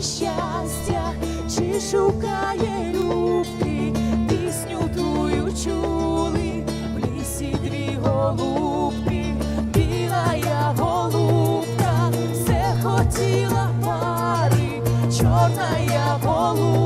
щастя, чи шукає любки, пісню твою чули, в лісі дві голубки, біла я голубка, все хотіла пари, чорна я голубка.